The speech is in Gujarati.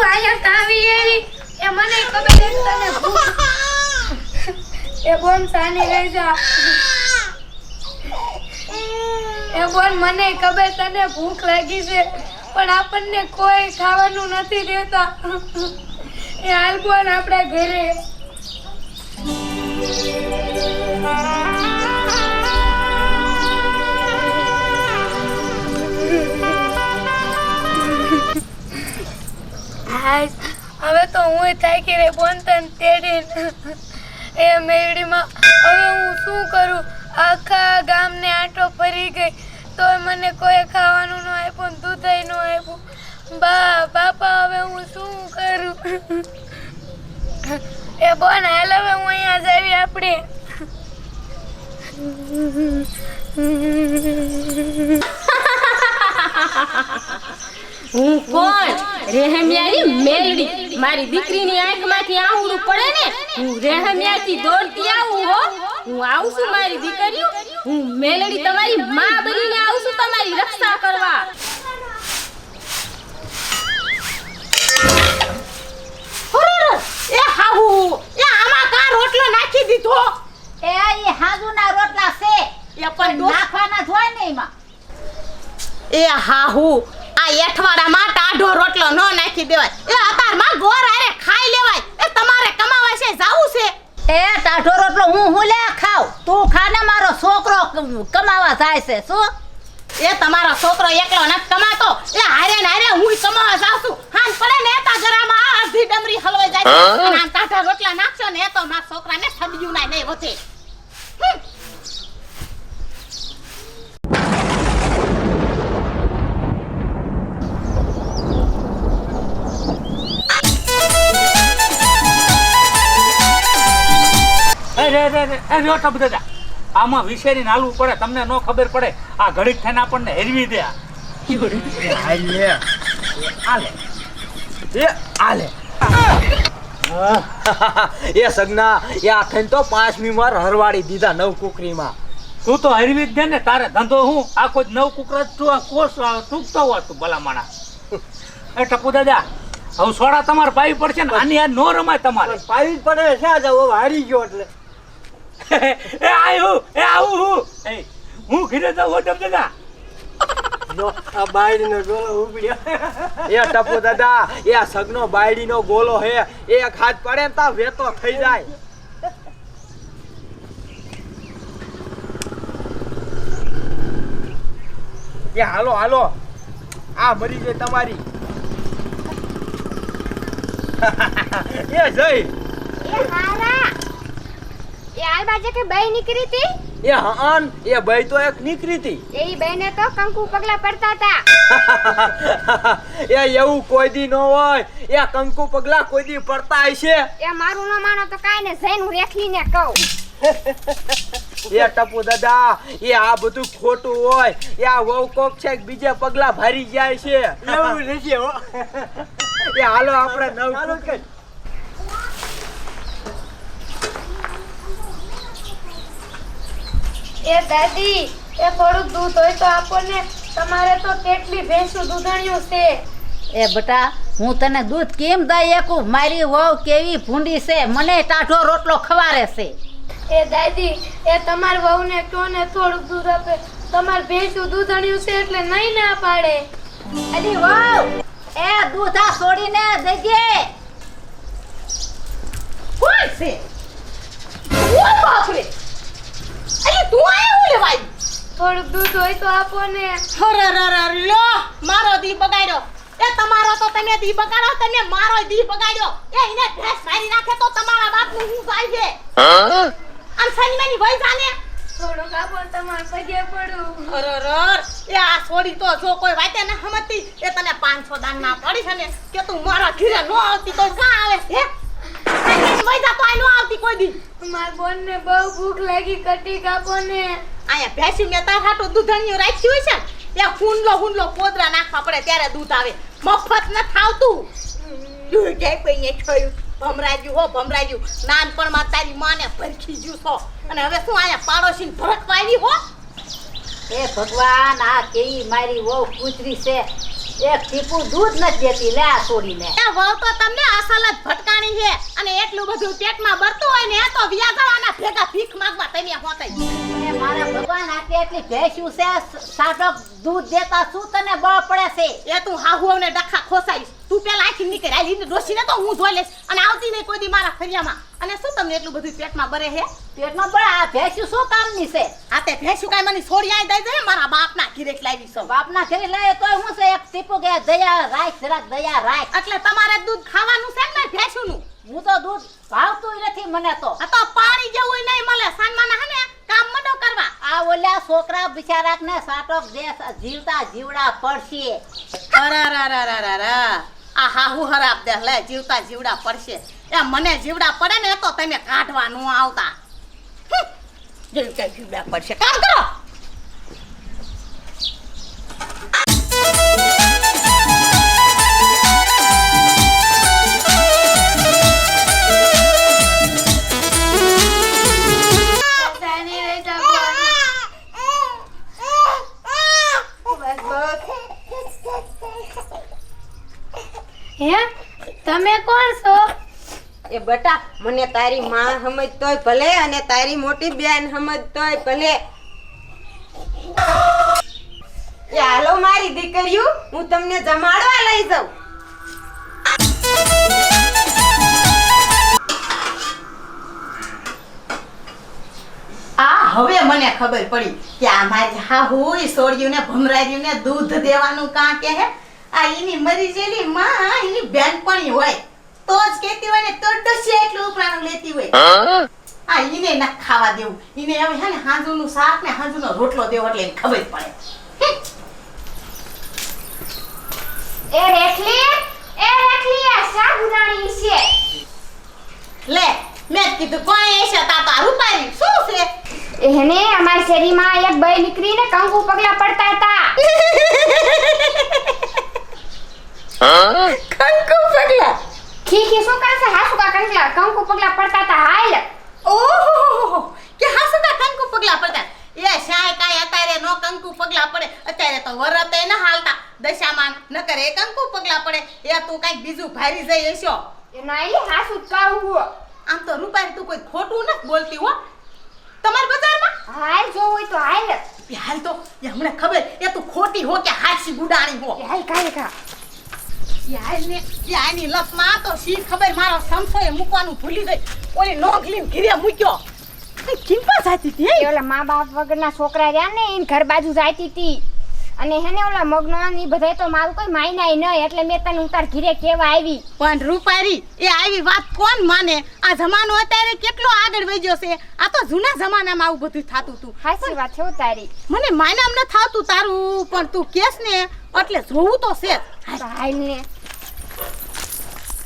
તું અહીંયા કાવી એવી. એ મને ખબર છે તને ભૂખ એ બોન સાની જા. એ બોન મને ખબર ભૂખ લાગી છે, પણ આપણને કોઈ ખાવાનું નથી દેતા. એ હાલ બોન આપણા ઘરે. હાય હવે તો હું થાકી રે બોન તન તેડીને એ મેળીમાં હવે હું શું કરું? આખા ગામને આંટો ફરી ગઈ. તોય મને કોઈ ખાવાનું ન આપ્યું, દૂધય ન આપ્યું. બા, બાપા, હવે હું શું કરું? એ બોન, હાલ હવે હું અહીંયા જ આવી આપણે હું કોણ? રહેમિયાની મેલડી. મારી દીકરીની આંખમાંથી આંવળું પડે ને હું રહેમિયાથી દોડતી આવું હો. હું આવું છું મારી દીકરીઓ. હું મેલડી તમારી માં બનીને આવું છું તમારી રક્ષા કરવા. એ હાહુ એ આમાં કા રોટલો નાખી દીધો? એ હાજુના રોટલા છે. એ પણ નાખવાના જ હોય ને એમાં. એ હાહુ એઠવાડામાં ટાઢો રોટલો ન નાખી દેવાય. એ અતારમાં ગોર આરે ખાઈ લેવાય. એ તમારે કમાવા છે જાવું છે. એ ટાઢો રોટલો હું હું લે ખાવ તું ખાને મારો છોકરો કમાવા જાય છે શું? એ તમારો છોકરો એકલો નથી કમાતો. એ હારે ને હારે હું કમાવા જાઉં છું. હાન પડે ને તા ગરામાં આ અડધી ડમરી હલવાઈ જાય. છે. અને આમ ટાઢા રોટલા નાખશો ને તો મારા છોકરાને સબ્યું ના નહીં વધે. બધા આમાં વિશેરી હાલવું પડે તમને ન ખબર પડે. આ ઘડીક થઈને આપણને હેરવી દે. આલે હાલે. એ હાલે. એ સગના એ આ તો પાંચમી માં હરવાડી દીધા નવ કુકરીમાં. તું તો હરવી જ દે ને તારે ધંધો હું? આખો જ નવ કુકરા તું આ કોસ તૂટતો હોત તું ભલા માણા એ ટપુ દાદા હવે સોડા તમારે પાવી પડશે ને આની આ નો રમાય તમારે. પાવી જ પડે છે આ જવો હારી ગયો એટલે. એ આયું એ આવું હું. એ. હું ઘીરે જાઉં હો દાદા જો આ બાયડીનો ગોળો ઉબડ્યો એ ટપુ દાદા એ આ સગનો બાયડીનો ગોલો હે. એક હાથ પડે ને તા વેતો થઈ જાય. એ હાલો હાલો. આ મરી જાય તમારી. એ જય. એ હારા એ બાજે કે બઈ નીકળી હતી એ હન એ બઈ તો એક નીકળી હતી એ બેને તો કંકુ પગલા પડતા હતા એ એવું કોઈ દી ન હોય. એ કંકુ પગલા કોઈ દી પડતા હશે. એ મારું ન માનો તો કાઈ ને જઈને હું રેખલીને કહું. એ ટપુ દાદા એ આ બધું ખોટું હોય. એ આ વહુ કોક છે કે બીજે પગલા ભરી જાય છે. એવું નથી હો. એ હાલો આપણે નવ એ દાદી એ થોડુંક દૂધ હોય તો આપો ને તમારે તો કેટલી ભેંસું દૂધણિયું છે? એ બટા હું તને દૂધ કેમ દઈ એકું? મારી વહુ કેવી ભૂંડી છે? મને ટાઢો રોટલો ખવારે છે. એ દાદી એ તમાર વહુને કહો ને થોડુંક દૂધ આપે? તમાર ભેંસું દૂધણિયું છે એટલે નહીં ના પાડે. અલી વહુ એ દૂધ આ છોડીને દેજે કોણ છે? તું આયા હું લેવાય થોડુંક દૂધ હોય તો આપો ને. અરરરર, લો મારો દી બગાડ્યો. એ તમારો તો તમે દી બગાડો તમે મારો દી બગાડ્યો. એ એને ભેંસ મારી નાખે તો તમારા બાપનું હું થાય છે? આમ સનીમાની વઈ જાને? થોડુંક આપો તમાર પગે પડું. અરરર એ આ છોડી તો જો કોઈ વાતે ન સમજતી એ તને 500 દાન ના પડી છે ને કે તું મારા ઘરે નો આવતી તો કા આવે હે? સનીમાની વઈ જા તો આ નો કોઈ માર બોનને બહુ ભૂખ લાગી કટી કાપો ને આયા ભેંસી મેં તાર હાટો દૂધણિયું રાખ્યું હોય છે ને ત્યાં ફૂંડલો ફૂંડલો પોદરા નાખવા પડે ત્યારે દૂધ આવે. મફત ન થાવતું. દૂધ કે કોઈને છોયું ભમરાજ્યું હો ભમરાજ્યું. નાનપણમાં તારી માને ભરખી જ્યું છો અને હવે શું આયા પાડોશીને ભરકવા આવી હો? એ ભગવાન આ કેવી મારી વહુ કૂતરી છે. એક ટીપું દૂધ નથી દેતી, લે આ છોડીને. એ વહુ તો તમને અસલ જ ભટકાણી છે. અને એટલું બધું પેટમાં બરતું હોય ને, એ તો વ્યા જવાના ભેગા ભીખ માંગવા તમે હોતે. એટલી ભેંસ્યું છે સાટક દૂધ દેતા શું તને બળ પડે છે? એ તું હાહુ ડખા ખોસાઈશ. તું પેલા આખી નીકળ આલી ને ડોસીને તો હું જોઈ લઈશ. અને આવતી નહીં કોઈ દી મારા ફરિયામાં. અને શું તમને એટલું બધું પેટમાં ભરે છે પેટમાં બળ? આ ભેંસ્યું શું કામની છે? આ તે ભેંસું કાંઈ મને છોડી આઈ દઈ જાય મારા બાપના ઘીરેક લાવી સૌ. બાપના ઘરે લઈએ તોય હું છે? એક ટીપું કે દયા રાખ જરાક દયા રાખ. એટલે તમારે દૂધ ખાવાનું છે ને ભેંસુનું? હું તો દૂધ ભાવતું નથી મને તો. આ તો પાણી જેવું નહીં મળે. સાનમાના હે ને કામ મડો આ ઓલા છોકરા બિચારાક ને સાટોક દે જીવતા જીવડા પડશે. આ હાહુ હરાબ દે, લે, જીવતા જીવડા પડશે. એ મને જીવડા પડે ને તો તમે કાઢવા ન આવતા. જીવતા જીવડા પડશે. કામ કરો. હે? તમે કોણ છો? એ બટા મને તારી માં સમજતોય ભલે અને તારી મોટી બેન સમજતોય ભલે. એ હાલો મારી દીકરીઓ હું તમને જમાડવા લઈ જાઉં. આ હવે મને ખબર પડી કે આ મારી હાહુ હોય સોળિયું ને ભમરાયું ને દૂધ દેવાનું કાં કે હે? આ એની મરી જેલી માં ઈની બેનપણી હોય. તો જ કેતી હોય ને તો ડસે એટલું ઉપરાણું લેતી હોય. આ ઈને ના ખાવા દેવું. ઈને હવે હે ને હાંજુનું શાક ને હાંજુનો રોટલો દેવો એટલે એને ખબર પડે. એ રેખલી એ રેખલી આ શા ગુનાણી છે. લે મેં કીધું કોઈ એ છે? તાતા રૂપારી. શું છે? એને અમારી શેરીમાં એક ભાઈ નીકળીને કંકુ પગલા પડતા હતા કંકુ પગલા ખી ખી શું કરે છે હાસુ કા કંકલા કંકુ પગલા પડતા હતા હાલ. ઓહો કે હાસુકા કંકુ પગલા પડતા? એ શાય કાય અત્યારે નો કંકુ પગલા પડે અત્યારે તો વરતે ન હાલતા. દશામાં નકર એ કંકુ પગલા પડે એ તું કાંઈક બીજું ભારી જઈ હશો. એના એલી હાસુ કાવું આમ તો રૂપારી તું કોઈ ખોટું નથી બોલતી હો. તમાર બજારમાં? હાલ જો હોય તો હાલ. એ હાલ તો એ હમણાં ખબર એ તું ખોટી હો કે હાસી ગુડાણી હો. હાલ કાય કા. એ આની લપમાં તો સી ખબર મારો સંશય મૂકવાનું ભૂલી ગઈ. ઓલી નોકલી ઘીરે મૂક્યો. ચિંતા જાતી હતી ઓલા મા બાપ વગરના છોકરા રહ્યા ને એને ઘર બાજુ જાતી હતી. અને હેને ઓલા મગનો ની બધા તો મારું કોઈ માયનાય નહીં એટલે મેં તને ઉતાર ઘીરે કેવા આવી. પણ રૂપારી એ આવી વાત કોણ માને? આ જમાનો અત્યારે કેટલો આગળ વધ્યો છે? આ તો જૂના જમાનામાં આવું બધું થતું હતું. સાચી વાત છે તારી? મને માયનામ ન થાતું તારું પણ તું કેસ ને એટલે જોવું તો છે. હાલ ને.